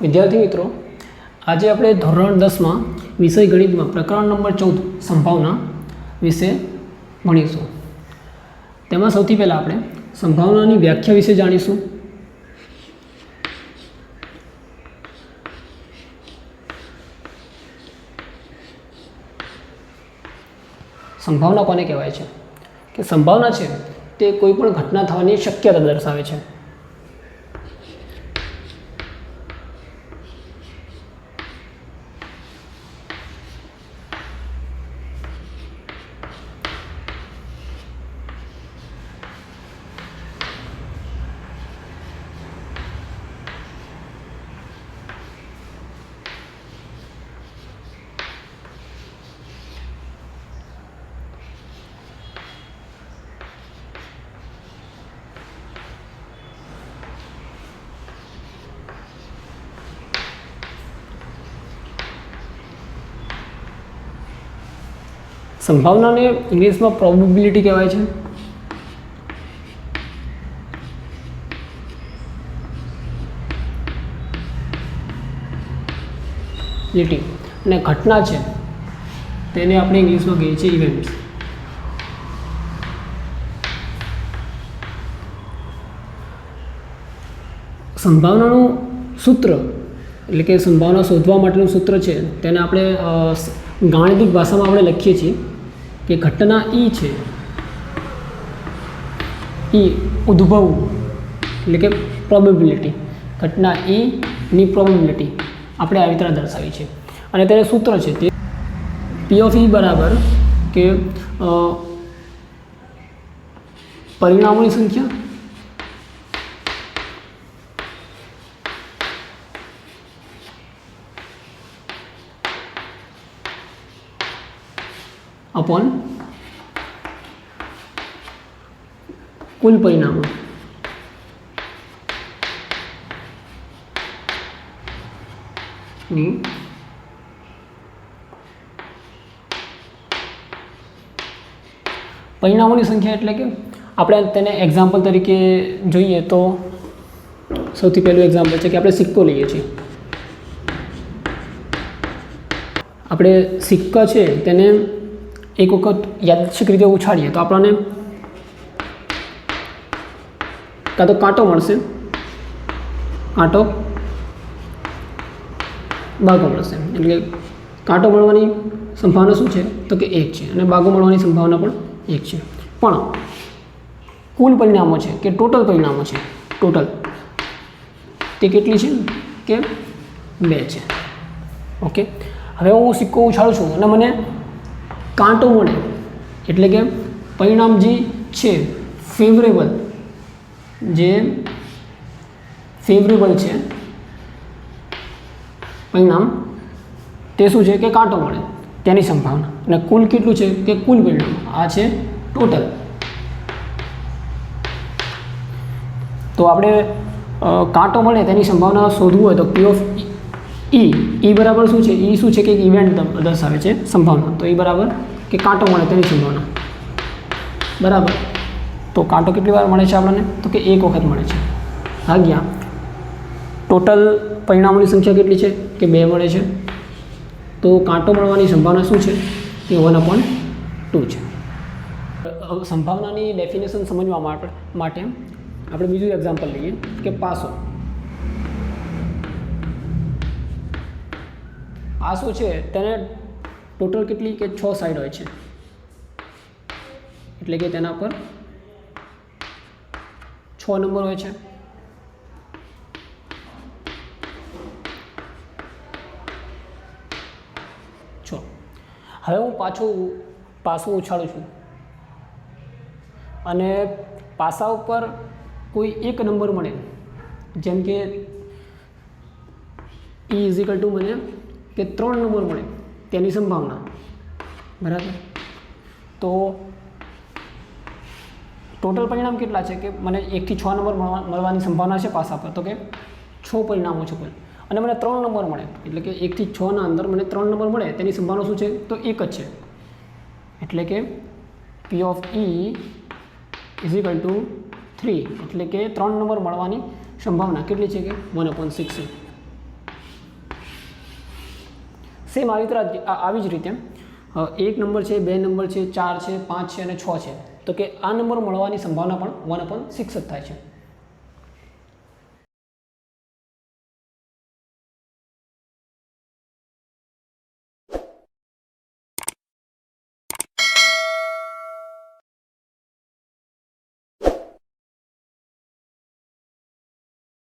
વિદ્યાર્થી મિત્રો, આજે આપણે ધોરણ દસમાં વિષય ગણિતમાં પ્રકરણ નંબર ચૌદ સંભાવના વિશે ભણીશું. તેમાં સૌથી પહેલાં આપણે સંભાવનાની વ્યાખ્યા વિશે જાણીશું. સંભાવના કોને કહેવાય છે? કે સંભાવના છે તે કોઈ પણ ઘટના થવાની શક્યતા દર્શાવે છે. સંભાવનાને ઇંગ્લિશમાં પ્રોબેબિલિટી કહેવાય છે. લીટી અને ઘટના છે, તેને આપણે ઇંગ્લિશમાં કહીએ છીએ ઇવેન્ટ્સ સંભાવનાનું સૂત્ર, એટલે કે સંભાવના શોધવા માટેનું સૂત્ર છે, તેને આપણે ગાણિતિક ભાષામાં આપણે લખીએ છીએ કે ઘટના ઈ છે. ઈ ઉદ્ભવ, એટલે કે પ્રોબેબિલિટી ઘટના ઈની પ્રોબેબિલિટી આપણે આવી રીતે દર્શાવી છે. અને તેને સૂત્ર છે તે પી ઓફ ઈ બરાબર કે પરિણામોની સંખ્યા અપોન કુલ પરિણામો. ની. પરિણામોની સંખ્યા એટલે કે આપણે તેને એક્ઝામ્પલ તરીકે જોઈએ તો સૌથી પહેલું એક્ઝામ્પલ છે કે આપણે સિક્કો લઈએ છીએ. આપણે સિક્કા છે તેને એક વખત યાદચ્છિક રીતે ઉછાળીએ તો આપણને કાં તો કાંટો મળશે, કાંટો બાગો મળશે. એટલે કાંટો મળવાની સંભાવના શું છે? તો કે એક છે. અને બાગો મળવાની સંભાવના પણ એક છે. પણ કુલ પરિણામો છે કે ટોટલ પરિણામો છે? ટોટલ તે કેટલી છે? કે બે છે. ઓકે? હવે હું સિક્કો ઉછાળું છું અને મને કાંટો મળે એટલે કે પરિણામ જે છે ફેવરેબલ જે ફેવરેબલ છે, પરિણામ તે શું છે કે કાંટો મળે તેની સંભાવના. અને કુલ કેટલું છે કે કુલ પરિણામ? આ છે ટોટલ તો આપણે કાંટો મળે તેની સંભાવના શોધવું હોય તો પી ઓફ ઈ ઈ બરાબર શું છે? ઈ શું છે કે ઇવેન્ટ દર્શાવે છે સંભાવના. તો ઈ બરાબર કે કાંટો મળે તેની સંભાવના બરાબર? તો કાંટો કેટલી વાર મળે છે આપણને? તો કે એક વખત મળે છે. ભાગ્યા ટોટલ પરિણામોની સંખ્યા કેટલી છે? કે બે મળે છે. તો કાંટો મળવાની સંભાવના શું છે? કે વન અપોન ટુ છે. સંભાવનાની ડેફિનેશન સમજવા માટે આપણે બીજું એક્ઝામ્પલ લઈએ કે પાસો. પાસો છે? તેને ટોટલ કેટલી કે છ સાઈડ હોય છે? એટલે કે તેના પર છ નંબર હોય છે. છ. હવે હું પાછું પાસું ઉછાળું છું. અને પાસા ઉપર કોઈ એક નંબર મળે. જેમ કે ઈ ઇઝિકલ ટુ મને કે ત્રણ નંબર મળે, તેની સંભાવના. બરાબર? તો ટોટલ પરિણામ કેટલા છે કે મને એકથી છ નંબર મળવા, મળવાની સંભાવના છે પાસા પર? તો કે છ પરિણામો છે કુલ અને મને ત્રણ નંબર મળે. એટલે કે એકથી છના અંદર મને ત્રણ નંબર મળે, તેની સંભાવના શું છે? તો એક જ છે. એટલે કે P of E is equal to three એટલે કે ત્રણ નંબર મળવાની સંભાવના કેટલી છે કે? વન અપોન સિક્સ સેમ આવી આવી જ રીતે. એક નંબર છે, બે નંબર છે, ચાર છે, પાંચ છે અને છ છે. તો કે આ નંબર મળવાની સંભાવના પણ વન અપન સિક્સ જ થાય છે.